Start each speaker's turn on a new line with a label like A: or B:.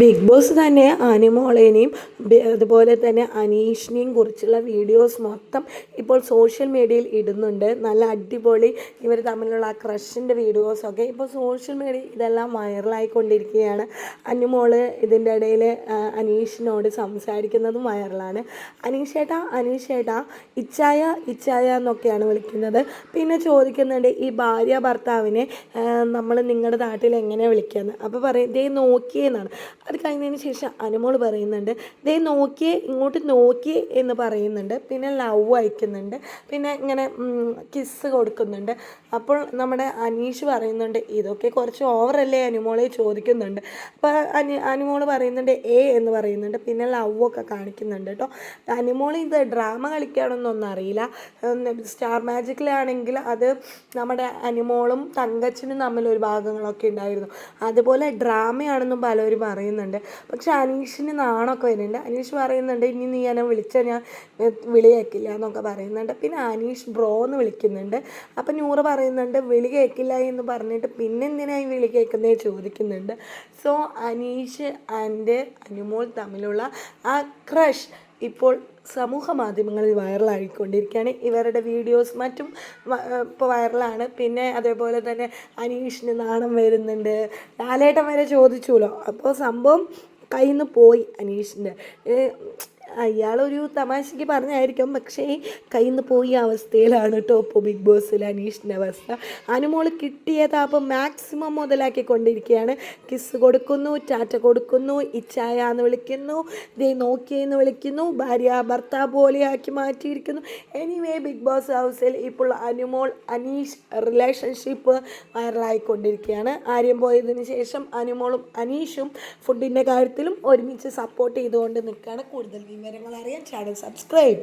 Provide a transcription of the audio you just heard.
A: Big boss തന്നെ അനിമോളേനെയും അതുപോലെ തന്നെ അനീഷിനെയും കുറിച്ചുള്ള വീഡിയോസ് മൊത്തം ഇപ്പോൾ സോഷ്യൽ മീഡിയയിൽ ഇടുന്നുണ്ട്. നല്ല അടിപൊളി ഇവർ തമ്മിലുള്ള ആ ക്രഷിന്റെ വീഡിയോസൊക്കെ ഇപ്പോൾ സോഷ്യൽ മീഡിയ ഇതെല്ലാം വൈറലായിക്കൊണ്ടിരിക്കുകയാണ്. അനിമോൾ ഇതിന്റെ ഇടയിൽ അനീഷിനോട് സംസാരിക്കുന്നതും വൈറലാണ്. അനീഷേട്ടാ അനീഷേട്ടാ ഇച്ചായ ഇച്ചായ എന്നൊക്കെയാണ് വിളിക്കുന്നത്. പിന്നെ ചോദിക്കുന്നുണ്ട് ഈ ഭാര്യ ഭർത്താവിനെ നമ്മൾ നിങ്ങളുടെ നാട്ടിൽ എങ്ങനെ വിളിക്കുന്നത് അപ്പോൾ പറയും ദേ നോക്കിയെന്നാണ്. അത് കഴിഞ്ഞതിന് ശേഷം അനുമോൾ പറയുന്നുണ്ട് ദേ നോക്കിയേ ഇങ്ങോട്ട് നോക്കിയേ എന്ന് പറയുന്നുണ്ട്. പിന്നെ ലവ് അയക്കുന്നുണ്ട്. പിന്നെ ഇങ്ങനെ കിസ് കൊടുക്കുന്നുണ്ട്. അപ്പോൾ നമ്മുടെ അനീഷ് പറയുന്നുണ്ട് ഇതൊക്കെ കുറച്ച് ഓവറല്ലേ അനുമോളെ ചോദിക്കുന്നുണ്ട്. അപ്പോൾ അനു അനുമോൾ പറയുന്നുണ്ട് എ എന്ന് പറയുന്നുണ്ട്. പിന്നെ ലവ് ഒക്കെ കാണിക്കുന്നുണ്ട് കേട്ടോ. അനുമോൾ ഇത് ഡ്രാമ കളിക്കുകയാണെന്നൊന്നും അറിയില്ല. സ്റ്റാർ മാജിക്കിലാണെങ്കിൽ അത് നമ്മുടെ അനുമോളും തങ്കച്ചനും തമ്മിൽ ഒരു ഭാഗങ്ങളൊക്കെ ഉണ്ടായിരുന്നു. അതുപോലെ ഡ്രാമയാണെന്നും പലരും പറയുന്നുണ്ട്. പക്ഷെ അനീഷിന് നാണൊക്കെ വരുന്നുണ്ട്. അനീഷ് പറയുന്നുണ്ട് ഇനി നീ എന്നെ വിളിച്ചാൽ ഞാൻ വിളിയേക്കില്ല എന്നൊക്കെ പറയുന്നുണ്ട്. പിന്നെ അനീഷ് ബ്രോ എന്ന് വിളിക്കുന്നുണ്ട്. അപ്പം നൂറ് പറയുന്നുണ്ട് വിളി കേൾക്കില്ല എന്ന് പറഞ്ഞിട്ട് പിന്നെ എന്തിനായി വിളി കേൾക്കുന്നേ ചോദിക്കുന്നുണ്ട്. സോ അനീഷ് ആൻഡ് അനുമോൾ തമ്മിലുള്ള ആ ക്രഷ് ഇപ്പോൾ സമൂഹ മാധ്യമങ്ങളിൽ വൈറലായിക്കൊണ്ടിരിക്കുകയാണ്. ഇവരുടെ വീഡിയോസ് മറ്റും ഇപ്പോൾ വൈറലാണ്. പിന്നെ അതേപോലെ തന്നെ അനീഷിന് നാണം വരുന്നുണ്ട്. ലാലേട്ടൻ വരെ ചോദിച്ചുല്ലോ അപ്പോൾ സംഭവം കയ്യിൽ നിന്ന് പോയി അനീഷിന്റെ അയാളൊരു തമാശയ്ക്ക് പറഞ്ഞായിരിക്കും പക്ഷേ കയ്യിൽ നിന്ന് പോയി അവസ്ഥയിലാണ് കേട്ടോ ഇപ്പോൾ ബിഗ് ബോസിൽ അനീഷിന്റെ അവസ്ഥ. അനുമോൾ കിട്ടിയ താപം മാക്സിമം മുതലാക്കി കൊണ്ടിരിക്കുകയാണ് കിസ് കൊടുക്കുന്നു ടാറ്റ കൊടുക്കുന്നു ഇച്ചായ എന്ന് വിളിക്കുന്നു ദേ നോക്കിയെന്ന് വിളിക്കുന്നു ഭാര്യ ഭർത്താവ് പോലെയാക്കി മാറ്റിയിരിക്കുന്നു. എനിവേ ബിഗ് ബോസ് ഹൗസിൽ ഇപ്പോൾ അനുമോൾ അനീഷ് റിലേഷൻഷിപ്പ് വൈറലായിക്കൊണ്ടിരിക്കുകയാണ് ആര്യം പോയതിന് ശേഷം അനുമോളും അനീഷും ഫുഡിന്റെ കാര്യത്തിലും ഒരുമിച്ച് സപ്പോർട്ട് ചെയ്തുകൊണ്ട് നിൽക്കുകയാണ്. കൂടുതൽ വിവരങ്ങൾ അറിയാൻ ചാനൽ സബ്സ്ക്രൈബ്